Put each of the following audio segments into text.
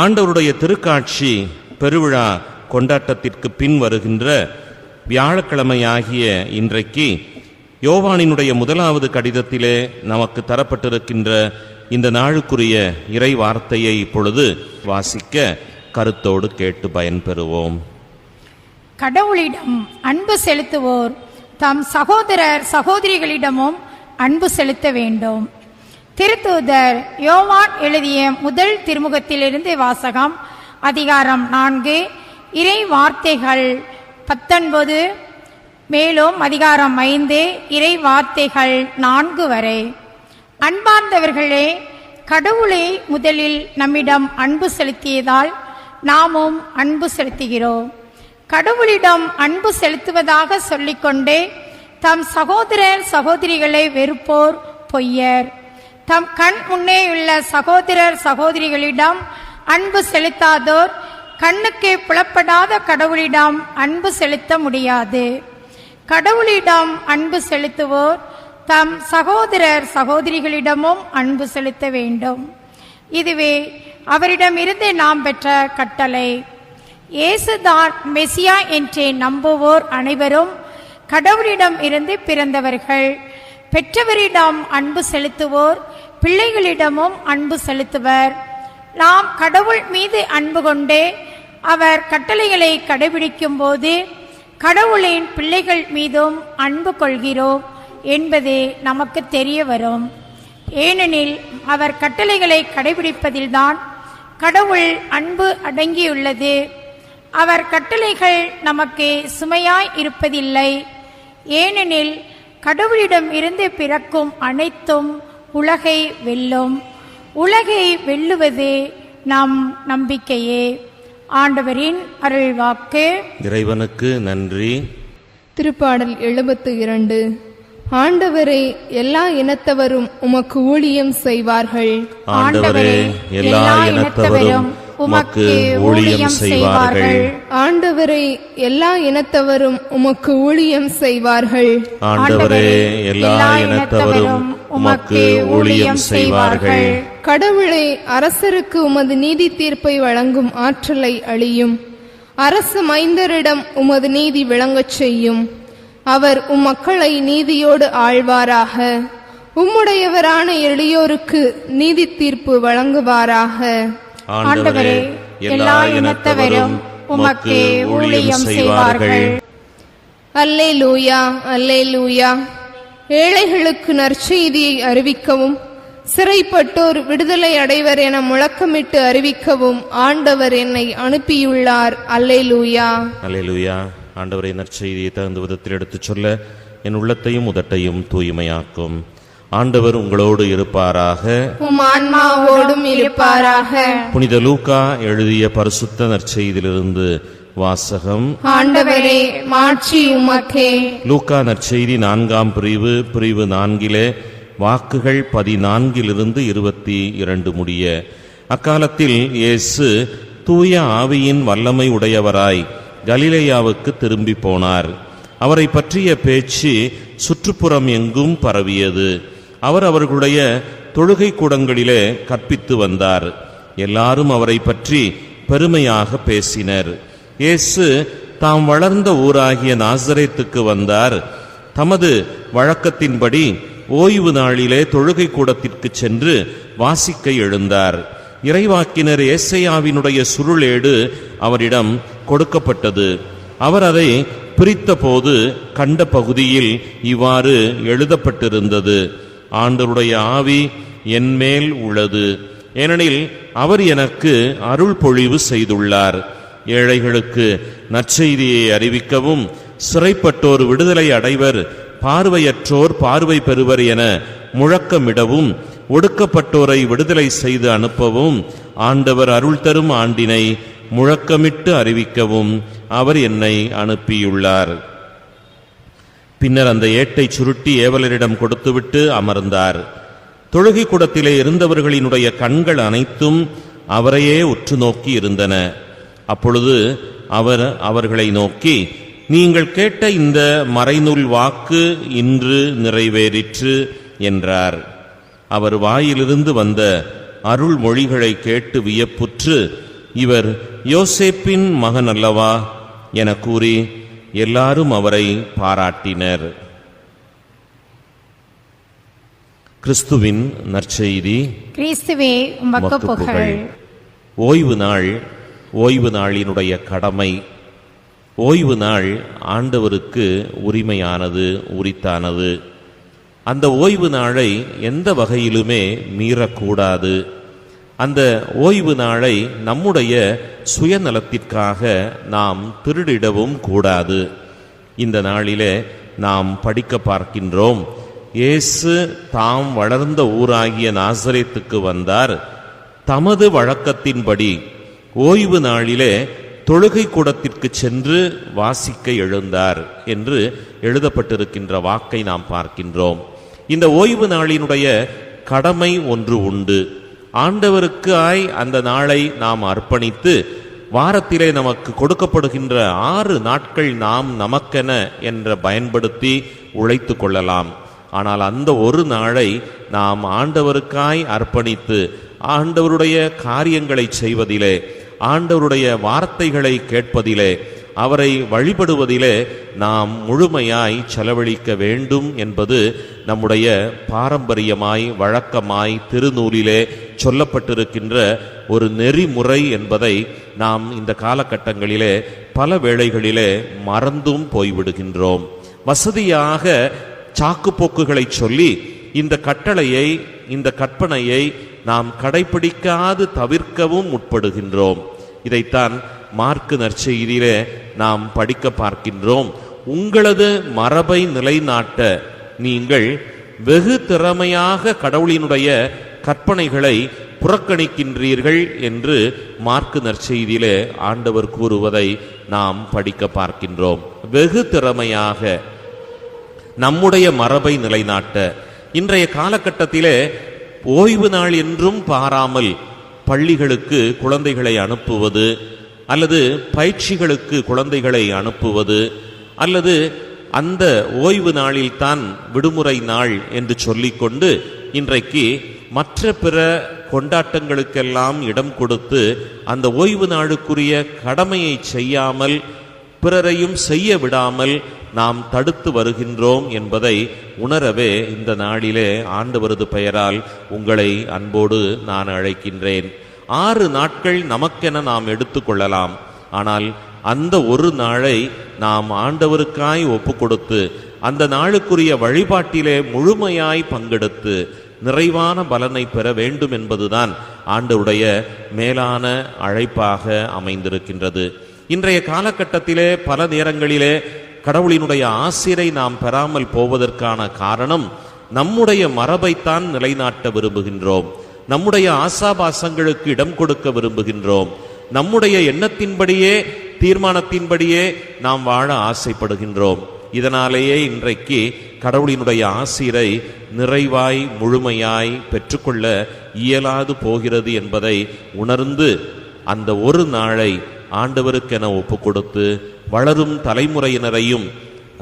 ஆண்டவருடைய திருக்காட்சி பெருவிழா கொண்டாட்டத்திற்கு பின் வருகின்ற வியாழக்கிழமையாகிய இன்றைக்கு யோவானினுடைய முதலாவது கடிதத்திலே நமக்கு தரப்பட்டிருக்கின்ற இந்த நாளுக்குரிய இறை வார்த்தையை இப்பொழுது வாசிக்க கருத்தோடு கேட்டு பயன்பெறுவோம். கடவுளிடம் அன்பு செலுத்துவோர் தம் சகோதரர் சகோதரிகளிடமும் அன்பு செலுத்த வேண்டும். திருத்தூதர் யோவான் எழுதிய முதல் திருமுகத்திலிருந்து வாசகம் அதிகாரம் நான்கு. இறை வார்த்தைகள் பத்தொன்பது மேலும் அதிகாரம் ஐந்து இறை வார்த்தைகள் நான்கு வரை. அன்பார்ந்தவர்களே கடவுளை முதலில் நம்மிடம் அன்பு செலுத்தியதால் நாமும் அன்பு செலுத்துகிறோம். கடவுளிடம் அன்பு செலுத்துவதாக சொல்லிக்கொண்டே தம் சகோதரர் சகோதரிகளை வெறுப்போர் பொய்யர். தம் கண் முன்னேயுள்ள சகோதரர் சகோதரிகளிடம் அன்பு செலுத்தாதோர் கண்ணுக்கு புலப்படாத கடவுளிடம் அன்பு செலுத்த முடியாது. கடவுளிடம் அன்பு செலுத்துவோர் தம் சகோதரர் சகோதரிகளிடமும் அன்பு செலுத்த வேண்டும். இதுவே அவரிடமிருந்து நாம் பெற்ற கட்டளை. இயேசுதான் மெசியா என்றே நம்புவோர் அனைவரும் கடவுளிடம் இருந்து பிறந்தவர்கள். பெற்றவரிடம் அன்பு செலுத்துவோர் பிள்ளைகளிடமும் அன்பு செலுத்துவர். நாம் கடவுள் மீது அன்பு கொண்டே அவர் கட்டளைகளை கடைபிடிக்கும் போது கடவுளின் பிள்ளைகள் மீதும் அன்பு கொள்கிறோம் என்பது நமக்கு தெரிய வரும். ஏனெனில் அவர் கட்டளைகளை கடைபிடிப்பதில்தான் கடவுள் அன்பு அடங்கியுள்ளது. அவர் கட்டளைகள் நமக்கு சுமையாய் இருப்பதில்லை. ஏனெனில் கடவுளிடம் இருந்து பிறக்கும் அனைத்தும் உலகை வெல்லும். உலகை வெல்லுவது நம் நம்பிக்கையே. ஆண்டவரின் அருள்வாக்கு. இறைவனுக்கு நன்றி. திருப்பாடல் எழுபத்து இரண்டு. ஆண்டவரே எல்லா இனத்தவரும் உமக்கு ஊழியம் செய்வார்கள். ஆண்டவரே எல்லா இனத்தவரும் உமக்கு ஊழியம் செய்வார்கள். ஆண்டவரே எல்லா இனத்தவரும் உமக்கு ஊழியம் செய்வார்கள். ஆண்டவரே எல்லா இனத்தவரும் உமக்கு ஊழியம் செய்வார்கள். கடவுளே அரசருக்கு உமது நீதி தீர்ப்பை வழங்கும் ஆற்றலை அளியும் அரசு மைந்தரிடம் உமது நீதி விளங்கச் செய்யும். அவர் உம் மக்களை நீதியோடு ஆழ்வாராக. உம்முடையவரான எளியோருக்கு நீதி தீர்ப்பு வழங்குவாராக. ஆண்டவரே எல்லா இனத்தவரும் உமக்கு ஊழியம் செய்வார்கள். அல்லே லூயா அல்லே லூயா ஏழைகளுக்கு நற்செய்தியை அறிவிக்கவும் சிறைப்பட்டோர் விடுதலை அடைவர் என முழக்கமிட்டு அறிவிக்கவும் ஆண்டவர் என்னை அனுப்பியுள்ளார். அல்லே லூயா அல்லேலூயா. ஆண்டவரை நற்செய்தியை தகுந்த விதத்தில் எடுத்துச் சொல்ல என் உள்ளத்தையும் உதட்டையும் தூய்மையாக்கும். ஆண்டவர் உங்களோடு இருப்பாராக. உம் ஆன்மாவோடும் இருப்பாராக. புனித லூக்கா எழுதிய பரிசுத்த நற்செய்தியிலிருந்து வாசகம். ஆண்டவரே மாட்சி உமக்கே. லூக்கா நற்செய்தி நான்காம் பிரிவு பிரிவு நான்கிலே வாக்குகள் பதினான்கிலிருந்து இருபத்தி இரண்டு முடிய. அக்காலத்தில் இயேசு தூய ஆவியின் வல்லமை உடையவராய் கலிலேயாவுக்கு திரும்பி போனார். அவரை பற்றிய பேச்சு சுற்றுப்புறம் எங்கும் பரவியது. அவர் அவர்களுடைய தொழுகை கூடங்களிலே கற்பித்து வந்தார். எல்லாரும் அவரை பற்றி பெருமையாக பேசினர். இயேசு தாம் வளர்ந்த ஊராகிய நாசரேத்துக்கு வந்தார். தமது வழக்கத்தின்படி ஓய்வு நாளிலே தொழுகை கூடத்திற்கு சென்று வாசிக்க எழுந்தார். இறைவாக்கினர் ஏசையாவினுடைய சுருளேடு அவரிடம் கொடுக்கப்பட்டது. அவர் அதை பிரித்தபோது கண்ட பகுதியில் இவ்வாறு எழுதப்பட்டிருந்தது. ஆண்டவருடைய ஆவி என்மேல் உள்ளது. ஏனெனில் அவர் எனக்கு அருள் பொழிவு செய்துள்ளார். ஏழைகளுக்கு நற்செய்தியை அறிவிக்கவும் சிறைப்பட்டோர் விடுதலை அடைவர் பார்வையற்றோர் பார்வை பெறுவர் என முழக்கமிடவும் ஒடுக்கப்பட்டோரை விடுதலை செய்து அனுப்பவும் ஆண்டவர் அருள் தரும் ஆண்டினை முழக்கமிட்டு அறிவிக்கவும் அவர் என்னை அனுப்பியுள்ளார். பின்னர் அந்த ஏட்டை சுருட்டி ஏவலரிடம் கொடுத்துவிட்டு அமர்ந்தார். தொழுகை கூடத்திலே இருந்தவர்களினுடைய கண்கள் அனைத்தும் அவரையே உற்று நோக்கி இருந்தன. அப்பொழுது அவர் அவர்களை நோக்கி நீங்கள் கேட்ட இந்த மறைநூல் வாக்கு இன்று நிறைவேறிற்று என்றார். அவர் வாயிலிருந்து வந்த அருள் மொழிகளை கேட்டு வியப்புற்று இவர் யோசேப்பின் மகன் அல்லவா? என கூறி எல்லாரும் அவரை பாராட்டினர். கிறிஸ்துவின் நற்செய்தி கிறிஸ்துவே புகழ். ஓய்வு நாள் ஓய்வு நாளினுடைய கடமை. ஓய்வு நாள் ஆண்டவருக்கு உரிமையானது உரித்தானது. அந்த ஓய்வு நாளை எந்த வகையிலுமே மீறக்கூடாது. அந்த ஓய்வு நாளை நம்முடைய சுயநலத்திற்காக நாம் திருடிடவும் கூடாது. இந்த நாளிலே நாம் படிக்க பார்க்கின்றோம். இயேசு தாம் வளர்ந்த ஊராகிய நாசரேத்துக்கு வந்தார். தமது வழக்கத்தின்படி ஓய்வு நாளிலே தொழுகை கூடத்திற்கு சென்று வாசிக்க எழுந்தார் என்று எழுதப்பட்டிருக்கின்ற வாக்கை நாம் பார்க்கின்றோம். இந்த ஓய்வு நாளினுடைய கடமை ஒன்று உண்டு. ஆண்டவருக்கு ஆய் அந்த நாளை நாம் அர்ப்பணித்து வாரத்திலே நமக்கு கொடுக்கப்படுகின்ற ஆறு நாட்கள் நாம் நமக்கென என்ற பயன்படுத்தி உழைத்து கொள்ளலாம். ஆனால் அந்த ஒரு நாளை நாம் ஆண்டவருக்காய் அர்ப்பணித்து ஆண்டவருடைய காரியங்களை செய்வதிலே ஆண்டவருடைய வார்த்தைகளை கேட்பதிலே அவரை வழிபடுவதிலே நாம் முழுமையாய் செலவழிக்க வேண்டும் என்பது நம்முடைய பாரம்பரியமாய் வழக்கமாய் திருநூலிலே சொல்லப்பட்டிருக்கின்ற ஒரு நெறிமுறை என்பதை நாம் இந்த காலகட்டங்களிலே பல வேளைகளிலே மறந்தும் போய்விடுகின்றோம். வசதியாக சாக்குப்போக்குகளை சொல்லி இந்த கட்டளையை இந்த கற்பனையை நாம் கடைபிடிக்காது தவிர்க்கவும் முற்படுகின்றோம். இதைத்தான் மார்க்கு நற்செய்தியிலே நாம் படிக்க பார்க்கின்றோம். உங்களது மரபை நிலைநாட்ட நீங்கள் வெகு திறமையாக கடவுளினுடைய கற்பனைகளை புறக்கணிக்கின்றீர்கள் என்று மார்க்கு நற்செய்தியிலே ஆண்டவர் கூறுவதை நாம் படிக்க பார்க்கின்றோம். வெகு திறமையாக நம்முடைய மரபை நிலைநாட்ட இன்றைய காலகட்டத்திலே ஓய்வு நாள் என்றும் பாராமல் பள்ளிகளுக்கு குழந்தைகளை அனுப்புவது அல்லது பயிற்சிகளுக்கு குழந்தைகளை அனுப்புவது அல்லது அந்த ஓய்வு நாளில்தான் விடுமுறை நாள் என்று சொல்லிக்கொண்டு இன்றைக்கு மற்ற பிற கொண்டாட்டங்களுக்கெல்லாம் இடம் கொடுத்து அந்த ஓய்வு நாளுக்குரிய கடமையை செய்யாமல் பிறரையும் செய்ய விடாமல் நாம் தடுத்து வருகின்றோம் என்பதை உணரவே இந்த நாளிலே ஆண்டவரது பெயரால் உங்களை அன்போடு நான் அழைக்கின்றேன். ஆறு நாட்கள் நமக்கென நாம் எடுத்துக்கொள்ளலாம். ஆனால் அந்த ஒரு நாளை நாம் ஆண்டவருக்காய் ஒப்பு கொடுத்து அந்த நாளுக்குரிய வழிபாட்டிலே முழுமையாய் பங்கெடுத்து நிறைவான பலனை பெற வேண்டும் என்பதுதான் ஆண்டவுடைய மேலான அழைப்பாக அமைந்திருக்கின்றது. இன்றைய காலகட்டத்திலே பல நேரங்களிலே கடவுளினுடைய ஆசிரை நாம் பெறாமல் போவதற்கான காரணம் நம்முடைய மரபைத்தான் நிலைநாட்ட விரும்புகின்றோம். நம்முடைய ஆசாபாசங்களுக்கு இடம் கொடுக்க விரும்புகின்றோம். நம்முடைய எண்ணத்தின்படியே தீர்மானத்தின்படியே நாம் வாழ ஆசைப்படுகின்றோம். இதனாலேயே இன்றைக்கு கடவுளினுடைய ஆசிரை நிறைவாய் முழுமையாய் பெற்றுக்கொள்ள இயலாது போகிறது என்பதை உணர்ந்து அந்த ஒரு நாளை ஆண்டவருக்கென ஒப்பு கொடுத்து வளரும் தலைமுறையினரையும்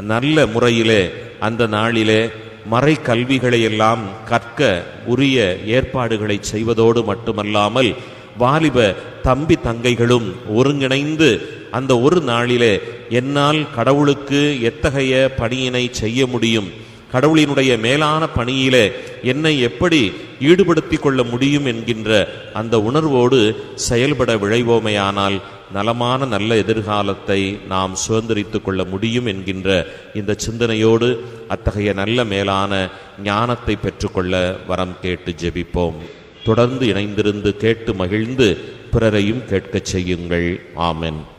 நல்ல முறையிலே அந்த நாளிலே மறை கல்விகளை எல்லாம் கற்க உரிய ஏற்பாடுகளை செய்வதோடு மட்டுமல்லாமல் வாலிப தம்பி தங்கைகளும் ஒருங்கிணைந்து அந்த ஒரு நாளிலே என்னால் கடவுளுக்கு எத்தகைய பணியினை செய்ய முடியும்? கடவுளினுடைய மேலான பணியிலே என்னை எப்படி ஈடுபடுத்திக் கொள்ள முடியும் என்கின்ற அந்த உணர்வோடு செயல்பட விழைவோமையானால் நலமான நல்ல எதிர்காலத்தை நாம் சுதந்திரித்துக் கொள்ள முடியும் என்கின்ற இந்த சிந்தனையோடு அத்தகைய நல்ல மேலான ஞானத்தை பெற்றுக்கொள்ள வரம் கேட்டு ஜெபிப்போம். தொடர்ந்து இணைந்திருந்து கேட்டு மகிழ்ந்து பிறரையும் கேட்கச் செய்யுங்கள். ஆமென்.